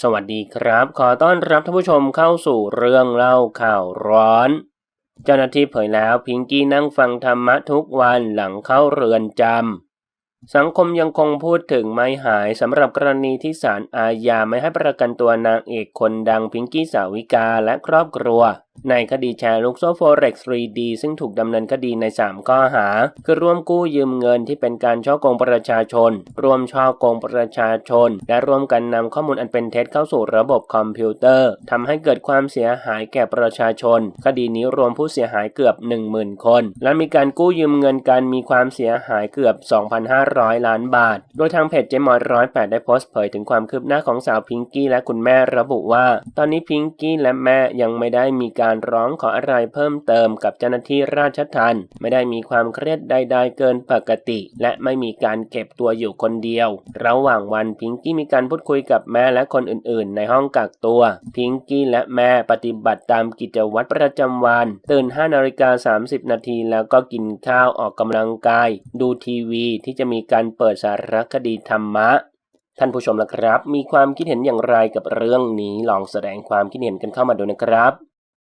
สวัสดีครับ ขอต้อนรับท่านผู้ชมเข้าสู่เรื่องเล่าข่าวร้อน เจ้าหน้าที่เผยแล้วพิงกี้นั่งฟังธรรมะทุกวันหลังเข้าเรือนจำ สังคมยังคงพูดถึงไม่หายสำหรับกรณีที่ศาลอาญาไม่ให้ประกันตัวนางเอกคนดังพิงกี้สาวิกาและครอบครัวในคดีแชร์ลูกโซ่โฟเร็กซ์ 3D ซึ่งถูกดำเนินคดีใน 3 ข้อหา คือร่วมกู้ยืมเงินที่เป็นการช่อโกงประชาชน ร่วมช่อโกงประชาชน และร่วมกันนำข้อมูลอันเป็นเท็จเข้าสู่ระบบคอมพิวเตอร์ทำให้เกิดความเสียหายแก่ประชาชน คดีนี้รวมผู้เสียหายเกือบ 10,000 คน และมีการกู้ยืมเงินกันมีความเสียหายเกือบ 2,500 ล้านบาท โดยทางเพจเจมอยร้อยแปดได้โพสต์เผยถึงความคืบหน้าของสาวพิงกี้และคุณแม่ระบุว่า ตอนนี้พิงกี้และแม่ยังไม่ได้มีการการร้องขออะไรเพิ่มเติมกับเจ้าหน้าที่ราชทัณฑ์ไม่ได้มีความเครียดใด ๆ เกินปกติ และไม่มีการเก็บตัวอยู่คนเดียว ระหว่างวันพิงกี้มีการพูดคุยกับแม่และคนอื่น ๆ ในห้องกักตัว พิงกี้และแม่ปฏิบัติตามกิจวัตรประจำวัน ตื่น5นาฬิกา30 นาทีแล้วก็กินข้าวออกกำลังกาย ดูทีวีที่จะมีการเปิดสารคดีธรรมะท่านผู้ชมละครับ มีความคิดเห็นอย่างไรกับเรื่องนี้ ลองแสดงความคิดเห็นกันเข้ามาดูนะครับ